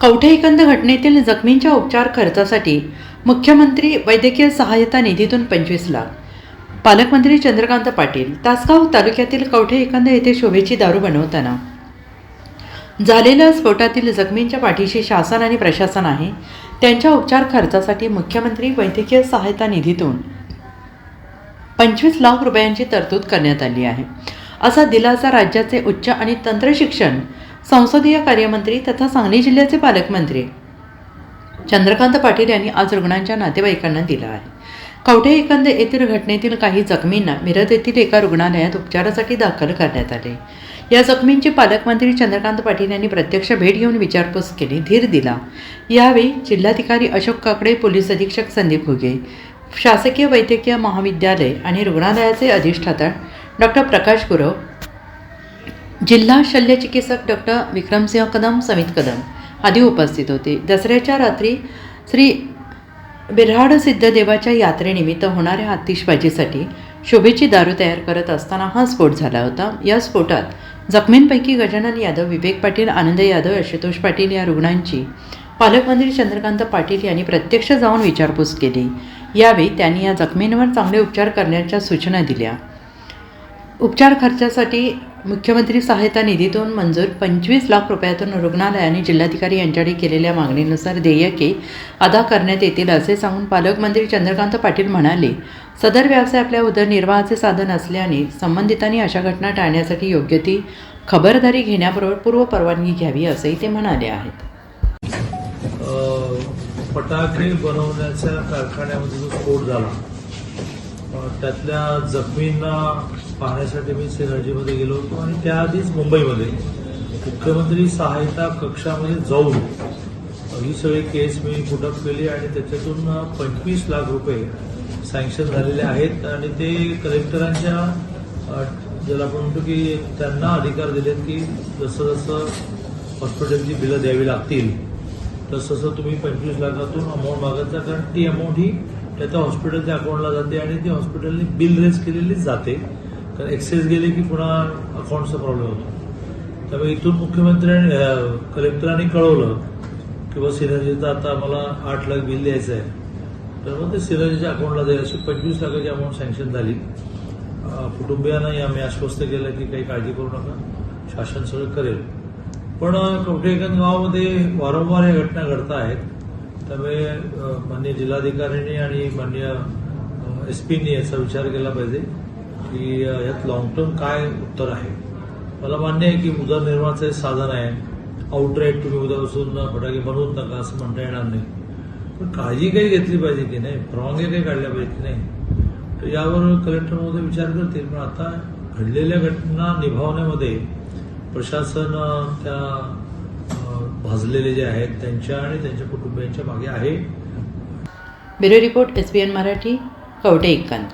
कवठे एकंद घटनेतील जखमींच्या उपचार खर्चासाठी मुख्यमंत्री वैद्यकीय सहाय्यता निधीतून पंचवीस लाख. पालकमंत्री चंद्रकांत पाटील तासगाव तालुक्यातील कवठे एकंद येथे शोभेची दारू बनवताना. झालेल्या स्फोटातील जखमींच्या पाठीशी शासन आणि प्रशासन आहे. त्यांच्या उपचार खर्चासाठी मुख्यमंत्री वैद्यकीय सहायता निधीतून पंचवीस लाख रुपयांची तरतूद करण्यात आली आहे. असा दिलासा राज्याचे उच्च आणि तंत्रशिक्षण संसदीय कार्यमंत्री तथा सांगली जिल्ह्याचे पालकमंत्री. चंद्रकांत पाटील यांनी आज रुग्णांच्या नातेवाईकांना दिला आहे. कवठे एकंद येथील घटनेतील काही जखमींना मिरज येथील एका रुग्णालयात उपचारासाठी दाखल करण्यात आले. या जखमींची पालकमंत्री चंद्रकांत पाटील यांनी प्रत्यक्ष भेट घेऊन विचारपूस केली धीर दिला. यावेळी जिल्हाधिकारी अशोक काकडे पोलीस अधीक्षक संदीप घुगे शासकीय वैद्यकीय महाविद्यालय आणि रुग्णालयाचे अधिष्ठाता डॉक्टर प्रकाश गुरव जिल्हा शल्यचिकित्सक डॉक्टर विक्रमसिंह कदम समित कदम आदी उपस्थित होते. दसऱ्याच्या रात्री श्री बिऱ्हाड सिद्धदेवाच्या यात्रेनिमित्त होणाऱ्या आतिषबाजीसाठी शोभेची दारू तयार करत असताना हा स्फोट झाला होता. या स्फोटात जखमींपैकी गजानन यादव विवेक पाटील आनंद यादव आशुतोष पाटील या रुग्णांची पालकमंत्री चंद्रकांत पाटील यांनी प्रत्यक्ष जाऊन विचारपूस केली. यावेळी त्यांनी या जखमींवर चांगले उपचार करण्याच्या सूचना दिल्या. उपचार खर्चासाठी मुख्यमंत्री सहायता निधीतून मंजूर पंचवीस लाख रुपयातून रुग्णालयाने जिल्हाधिकारी यांच्याकडे केलेल्या मागणीनुसार देयके अदा करण्यात येतील असे सांगून पालकमंत्री चंद्रकांत पाटील म्हणाले सदर व्यवसाय आपल्या उदरनिर्वाहाचे साधन असल्याने संबंधितांनी अशा घटना टाळण्यासाठी योग्य ती खबरदारी घेण्याबरोबर पूर्व परवानगी घ्यावी असंही ते म्हणाले आहेत. फटाके बनवण्याच्या कारखान्यामध्ये जो स्फोट झाला त्यातल्या जखमींना पाहण्यासाठी मी सिनर्जीमध्ये गेलो होतो आणि त्याआधीच मुंबईमध्ये मुख्यमंत्री सहायता कक्षामध्ये जाऊन ही सगळी केस मी पुटअप केली आणि त्याच्यातून पंचवीस लाख रुपये सँक्शन झालेले आहेत. आणि ते कलेक्टरांच्या ज्याला आपण म्हणतो की त्यांना अधिकार दिलेत की जसं जसं हॉस्पिटलची बिलं द्यावी लागतील तसं तसं तुम्ही पंचवीस लाखातून अमाऊंट मागत जा. कारण ती अमाऊंट ही त्या हॉस्पिटलच्या अकाउंटला जाते आणि ती हॉस्पिटलने बिल रेज केलेलीच जाते. कारण एक्सेस गेले की पुन्हा अकाउंटचा प्रॉब्लेम होतो. त्यामुळे इथून मुख्यमंत्र्यांनी कलेक्टरांनी कळवलं की बा सिनर्जीचं आता आम्हाला आठ लाख बिल द्यायचं आहे. तर मग ते सिनर्जीच्या अकाउंटला जाईल. अशी पंचवीस लाखाची अमाऊंट सँक्शन झाली. कुटुंबियांनाही आम्ही आश्वस्त केलं की काही काळजी करू नका. शासन सगळं करेल. पण कवठेकन गावामध्ये वारंवार या घटना घडत आहेत त्यामुळे मान्य माननीय जिल्हाधिकाऱ्यांनी आणि माननीय एस पीनी याचा विचार केला पाहिजे की यात लॉंग टर्म काय उत्तर आहे. मला मान्य आहे की उदरनिर्वाहाचं हे साधन आहे. आउटरेट तुम्ही उद्यापासून फटाके बनवूच नका असं म्हणता येणार नाही. पण काळजी काही घेतली पाहिजे की नाही? परवानग्या काही काढल्या पाहिजे की नाही? तर यावर कलेक्टर महोदय विचार करतील. पण आता घडलेल्या घटना निभावण्यामध्ये प्रशासन त्या भाजलेले जे आहेत त्यांच्या आणि त्यांच्या कुटुंबियांच्या मागे आहे. Bureau report S B N Marathi Kavathe एकंद